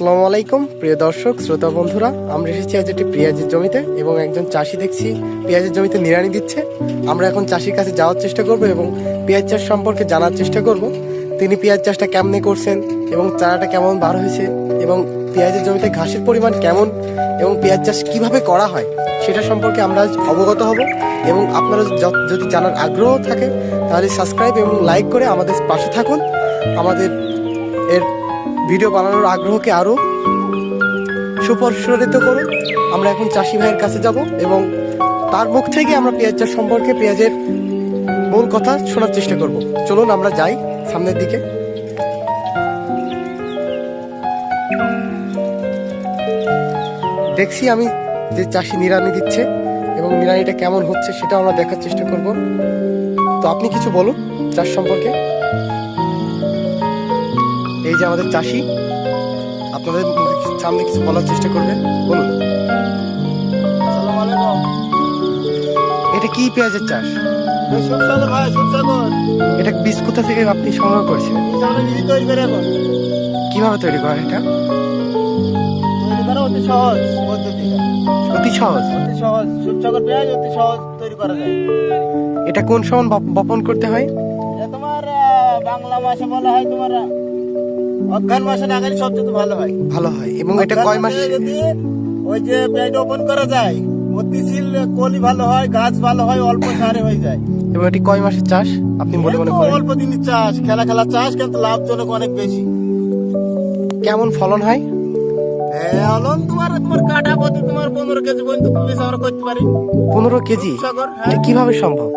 আসসালামু আলাইকুম, প্রিয় দর্শক, শ্রোতা বন্ধুরা। আমরা এসেছি আজ একটি পেঁয়াজের জমিতে এবং একজন চাষি দেখছি, পেঁয়াজের জমিতে নিড়ানি দিচ্ছে। আমরা এখন চাষির কাছে যাওয়ার চেষ্টা করব এবং পেঁয়াজ চাষ সম্পর্কে জানার চেষ্টা করব। তিনি পেঁয়াজ চাষটা কেমনে করছেন এবং চারাটা কেমন বার হয়েছে এবং পেঁয়াজের জমিতে ঘাসের পরিমাণ কেমন এবং পেঁয়াজ চাষ কীভাবে করা হয় সেটা সম্পর্কে আমরা অবগত হব এবং আপনারা যদি জানার আগ্রহ থাকে তাহলে সাবস্ক্রাইব এবং লাইক করে আমাদের পাশে থাকুন। আমাদের এর ভিডিও বানানোর আগ্রহকে আরও সুপরিসরিত করুন। আমরা এখন চাষি ভাইয়ের কাছে যাব এবং তার মুখ থেকে আমরা পেঁয়াজ চাষ সম্পর্কে পেঁয়াজের মূল কথা শোনার চেষ্টা করব। চলুন, আমরা যাই সামনের দিকে। দেখছি আমি যে চাষি নিড়ানি দিচ্ছে এবং নিড়ানিটা কেমন হচ্ছে সেটা আমরা দেখার চেষ্টা করব। তো আপনি কিছু বলুন চাষ সম্পর্কে। যে আমাদের চাষি আপনাদের সামনে কিছু বলার চেষ্টা করবেন? বলুন। এটা কি পেঁয়াজের চাষ? এটা বীজ কোথা থেকে আপনি সংগ্রহ করেছেন? কীভাবে তৈরি করেন এটা? অতি সহজ অতি সহজ? অতি সহজ পেঁয়াজ অতি সহজ তৈরি করা যায়। এটা কোন সময় বপ- বপন করতে হয়? তোমার বাংলা মাসে বলা হয় তোমার অজ্ঞান মাসে লাগালে সবচেয়ে ভালো হয়। ভালো হয়। এবং এটা কয় মাস যদি ওই যে পেঁয়াজ ওপেন করা যায় গতিশীল কলি ভালো হয় গাছ ভালো হয় অল্প সারে হয়ে যায়। এবং এটি কয় মাসের চাষ? আপনি বলে মনে করেন। অল্প দিনের চাষ খেলা খেলা চাষ কিন্তু লাভজনক অনেক বেশি। কেমন ফলন হয়? অলন তোমার তোমার কাটা প্রতি তোমার পনেরো কেজি পর্যন্ত তুমি আমরা করতে পারি। পনেরো কেজি? সাগর এটা হ্যাঁ কীভাবে সম্ভব?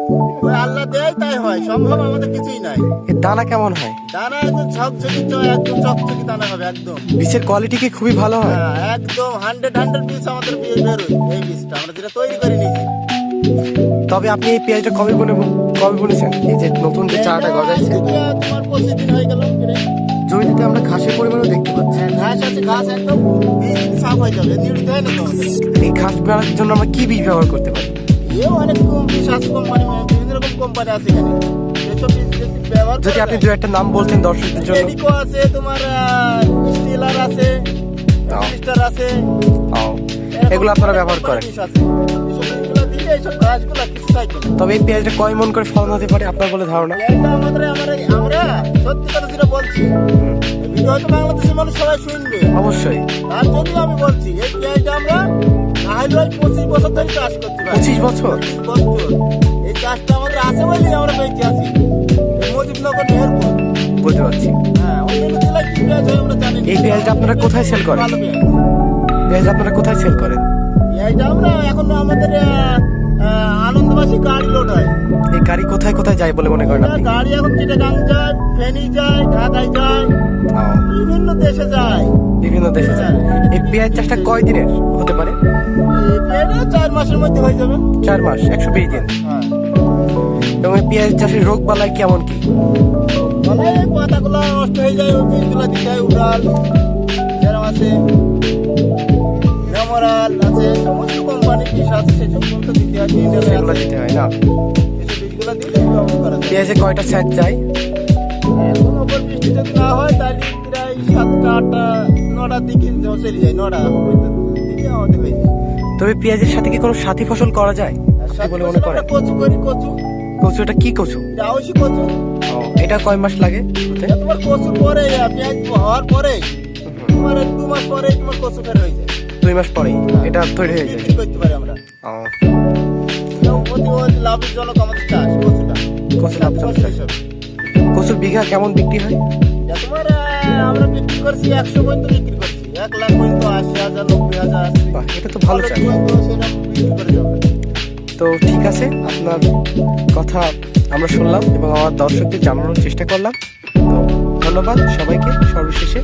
ওই আল্লাহ দেয় তাই হয়। সম্ভব আমাদের কিছুই নাই। এর দানা কেমন হয়? দানা একদম ঝকঝকি একদম চকচকি দানা হবে একদম। বীজের কোয়ালিটি কি খুবই ভালো হয়? হ্যাঁ একদম হান্ড্রেড হান্ড্রেড পিস আমাদের বীজ বেরোয় এই বীজটা। আমরা যেটা তৈরি করে নিয়েছি তবে আপনি এই পেঁয়াজটা কবে বলে কবে বলেছেন এই যে নতুন যে চারাটা গজাচ্ছে তোমার পঁচিশ দিন হয়ে গেল। জমিতে আমরা ঘাসের পরিমাণও দেখতে পাচ্ছি। ঘাস আছে ঘাস একদম সাফ হয়ে যাবে নিড়িতে না তো এই ঘাস বেড়ার জন্য আমরা কি বীজ ব্যবহার করতে পারি? এও অনেক বিশ্বাস কোম্পানি বিভিন্ন রকম কোম্পানি আছে এখানে ব্যবহার যদি আপনি দু একটা নাম বলতেন দর্শকদের জন্য। এডিকো আছে তোমার স্টিলার আছে। মিস্টার আছে। এগুলো আপনারা ব্যবহার করেন। এইসব গাছগুলো কিছু থাকবে না। তবে এই পেঁয়াজটা কয় মন করে ফলন হতে পারে আপনার বলে ধারণা? আমাদের আমরা আমরা সত্যি কথা যেটা বলছি ভিডিও হয়তো বাংলাদেশের মানুষ সবাই শুনবে। অবশ্যই। তার জন্যই আমি বলছি এই পেঁয়াজটা আমরা না হলে ওই পঁচিশ বছর ধরে চাষ করতে পারি। পঁচিশ বছর? বছর। এই চাষটা আমাদের আছে বলেই আমরা বেঁচে আছি। মুজিবনগর মেহেরপুর। বুঝতে পারছি। হ্যাঁ অন্যান্য জেলায় কি পেঁয়াজ হয় আমরা জানি। এই পেঁয়াজটা আপনারা কোথায় সেল করেন? ভালো পেঁয়াজ। পেঁয়াজ আপনারা কোথায় সেল করেন? এইটা আমরা এখন আমাদের আনন্দবাসী গাড়ি লোড হয়। এই গাড়ি কোথায় কোথায় যায় বলে মনে করেন আপনি? গাড়ি এখন চিটাগাং যায় ফেনী যায় ঢাকায় যায় বিভিন্ন দেশে যায়। বিভিন্ন দেশে যায়। এই পেঁয়াজ চাষটা কয় দিনের হতে পারে? চার মাসের মধ্যে হয়ে যাবে। চার মাস একশো বিশ দিন। হ্যাঁ। এবং এই পেঁয়াজ চাষের রোগ বালাই কেমন কি? মানে পাতাগুলো নষ্ট হয়ে যায় ওই বীজগুলো দিতে হয় উড়াল। হয় মিনারেল দিতে হয় না? বীজগুলো দিলে পেঁয়াজে কয়টা স্যাট যায়? এখন ওপর বৃষ্টি যদি না হয় তাহলে প্রায় সাতটা আটটা নটার দিকে চলে যায় নটা দিকে আমাদের হয়ে যায়। তবে পেঁয়াজের সাথে কি কোনো সাথী ফসল করা যায়? বলে মনে করেন। কচু করি কচু। কচু এটা কি কচু? যাওসি কচু। এটা কয় মাস লাগে? তোমার কচু পরে পেঁয়াজ হওয়ার পরে। তোমার দু মাস পরে তোমার কচু ফের হয়ে যায়। দুই মাস পরেই। এটা তৈরি হয়ে যায়। করতে পারি আমরা। লাভজনক আমাদের চাষ কচুটা। কচু। হিসাবে। কচুর বিঘা কেমন বিক্রি হয়? তোমার আমরা বিক্রি করছি একশো পর্যন্ত বিক্রি করছি। এক লাখ পর্যন্ত আশি হাজার নব্বই হাজার। এটা তো ভালো চাষ। বিক্রি করে যাবে তো ঠিক আছে আপনার কথা আমরা শুনলাম এবং আমার দর্শকদের জানানোর চেষ্টা করলাম। তো ধন্যবাদ সবাইকে সর্বশেষে